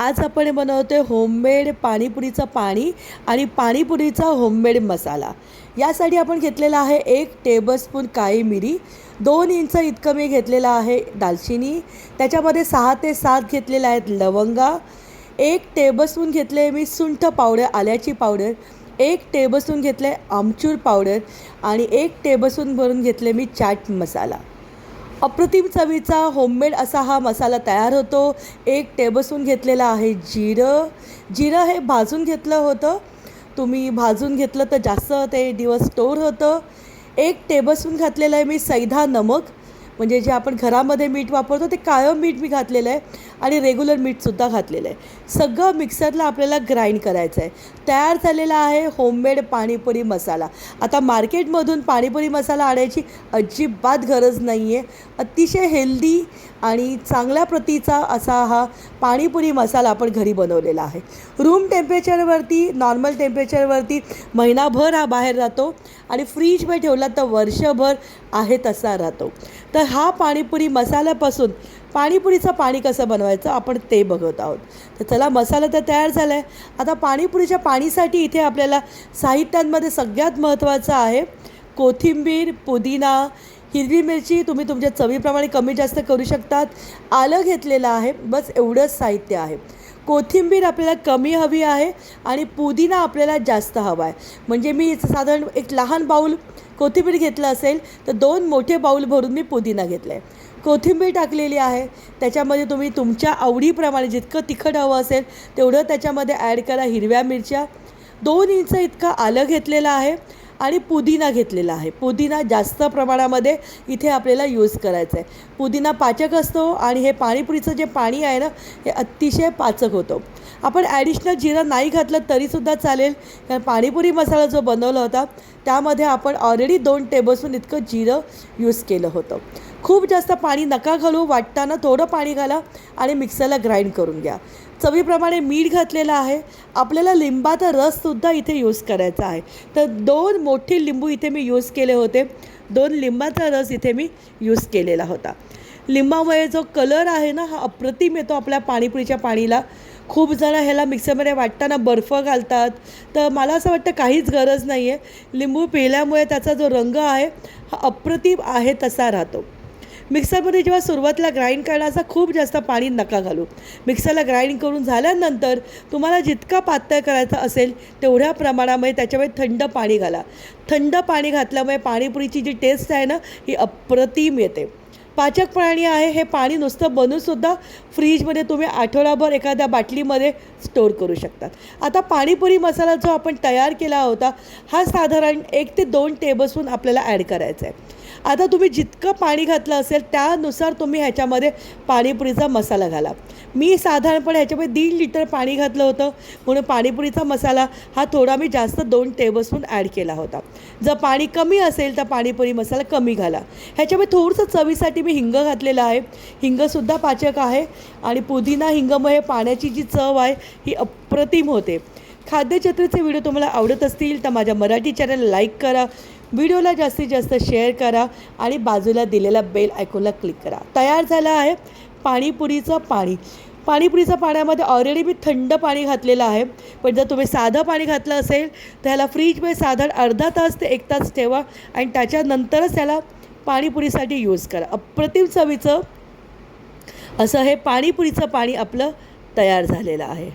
आज आपण बनवतो आहे होममेड पाणीपुरीचं पाणी आणि पाणीपुरीचा होममेड मसाला. यासाठी आपण घेतलेला आहे एक टेबलस्पून काळी मिरी दोन इंच इतकं मी घेतलेलं आहे दालचिनी त्याच्यामध्ये सहा ते सात घेतलेल्या आहेत लवंगा एक टेबलस्पून घेतले मी सुंठ पावडर आल्याची पावडर एक टेबलस्पून घेतले आमचूर पावडर आणि एक टेबलस्पून भरून घेतले मी चाट मसाला. अप्रतिम चवीचा होममेड असा हा मसाला तयार होतो. एक टेबलस्पून घेतलेला आहे जिरं. जिरं हे भाजून घेतलं होतं. तुम्ही भाजून घेतलं तर जास्त ते दिवस स्टोर होतं. एक टेबलस्पून घातलेलं आहे मी सैधा नमक. म्हणजे जे आपण घरामध्ये मीठ वापरतो ते काळं मीठ मी घातलेलं आहे आणि रेग्युलर मीठसुद्धा घातलेलं आहे. सगळं मिक्सरला आपल्याला ग्राइंड करायचं आहे. तयार झालेला आहे होममेड पाणीपुरी मसाला. आता मार्केटमधून पाणीपुरी मसाला आणायची अजिबात गरज नाही आहे अतिशय हेल्दी आणि चांगल्या प्रतीचा असा हा पाणीपुरी मसाला आपण घरी बनवलेला आहे. रूम टेम्परेचरवरती नॉर्मल टेम्परेचरवरती महिनाभर हा बाहेर राहतो आणि फ्रीजमध्ये ठेवला तर वर्षभर आहे तसा राहतो. तर हा पाणीपुरी मसाल्यापासून पाणीपुरीचं पाणी कसं बनवायचं आपण ते बघत आहोत. तर चला मसाला तर तयार झाला आहे आता पाणीपुरीच्या पाणीसाठी इथे आपल्याला साहित्यांमध्ये सगळ्यात महत्त्वाचं आहे कोथिंबीर पुदिना हिरवी मिरची तुम्ही तुमच्या चवीप्रमाणे कमी जास्त करू शकतात. आलं घेतलेलं आहे बस एवढंच साहित्य आहे. कोथिंबीर आपल्याला कमी हवी आहे आणि पुदिना आपल्याला जास्त हवा आहे. म्हणजे मी साधारण एक लहान बाऊल कोथिंबीर घेतलं असेल तर दोन मोठे बाऊल भरून मी पुदिना घेतला आहे. कोथिंबीर टाकलेली आहे. त्याच्यामध्ये तुम्ही तुमच्या आवडीप्रमाणे जितकं तिखट हवं असेल तेवढं त्याच्यामध्ये ॲड करा हिरव्या मिरच्या. दोन इंच इतकं आलं घेतलेलं आहे. आणि पुदिना घेतलेला आहे. पुदिना जास्त प्रमाणामध्ये इथे आपल्याला यूज करायचं आहे पुदिना पाचक असतो आणि हे पाणीपुरीचं जे पाणी आहे ना हे अतिशय पाचक होतं. आपण ॲडिशनल जिरं नाही घातलं तरीसुद्धा चालेल. कारण पाणीपुरी मसाला जो बनवला होता त्यामध्ये आपण ऑलरेडी दोन टेबलस्पून इतकं जिरं यूज केलं होतं. खूप जास्त पाणी नका घालू. वाटताना थोडं पाणी घाला आणि मिक्सरला ग्राइंड करून घ्या. चवीप्रमाणे मीठ घातलेलं आहे. आपल्याला लिंबाचा रससुद्धा इथे यूज करायचा आहे. तर दोन मोठे लिंबू इथे मी यूज केले होते. दोन लिंबाचा रस इथे मी यूज केलेला होता. लिंबामुळे जो कलर आहे ना हा अप्रतिम येतो आपल्या पाणीपुरीच्या पाणीला. खूप जणं ह्याला मिक्सरमध्ये वाटताना बर्फ घालतात. तर मला असं वाटतं काहीच गरज नाही आहे लिंबू पिल्यामुळे त्याचा जो रंग आहे हा अप्रतिम आहे तसा राहतो. मिक्सरमध्ये जेव्हा सुरुवातीला ग्राइंड करण्याचा खूप जास्त पाणी नका घालू. मिक्सरला ग्राइंड करून झाल्यानंतर तुम्हाला जितका पातळ करायचा असेल तेवढ्या प्रमाणामध्ये त्याच्यामध्ये थंड पाणी घाला. थंड पाणी घातल्यामुळे पाणीपुरीची जी टेस्ट आहे ना ही अप्रतिम येते. पाचक प्राणी आहे हे पाणी नुसतं बनवूनसुद्धा फ्रीजमध्ये तुम्ही आठवडाभर एखाद्या बाटलीमध्ये स्टोर करू शकतात. आता पाणीपुरी मसाला जो आपण तयार केला होता हा साधारण एक ते दोन टेबलस्पून आपल्याला ॲड करायचा आहे. आता तुम्ही जितकं पाणी घातलं असेल त्यानुसार तुम्ही ह्याच्यामध्ये पाणीपुरीचा मसाला घाला. मी साधारणपणे ह्याच्यामध्ये दीड लिटर पाणी घातलं होतं म्हणून पाणीपुरीचा मसाला हा थोडा मी जास्त दोन टेबलस्पून ॲड केला होता. जर पाणी कमी असेल तर पाणीपुरी मसाला कमी घाला. ह्याच्यामध्ये थोडंसं चवीसाठी मी हिंग घातलेलं आहे. हिंगसुद्धा पाचक आहे आणि पुदिना हिंगमुळे पाण्याची जी चव आहे ही अप्रतिम होते. खाद्यचत्रेचे व्हिडिओ तुम्हाला आवडत असतील तर माझ्या मराठी चॅनल लाईक करा व्हिडिओला जास्तीत जास्त शेअर करा आणि बाजूला दिलेला बेल आयकॉनला क्लिक करा. तयार झालं आहे पाणीपुरीचं पाणी. पाणीपुरीच्या पाण्यामध्ये ऑलरेडी मी थंड पाणी घातलेलं आहे. पण जर तुम्ही साधं पाणी घातलं असेल तर ह्याला फ्रीजमध्ये साधारण अर्धा तास ते एक तास ठेवा आणि त्याच्यानंतरच त्याला पाणीपुरीसाठी यूज करा. अप्रतिम चवीचं असं हे पाणीपुरीचं पाणी आपलं तयार झालेलं आहे.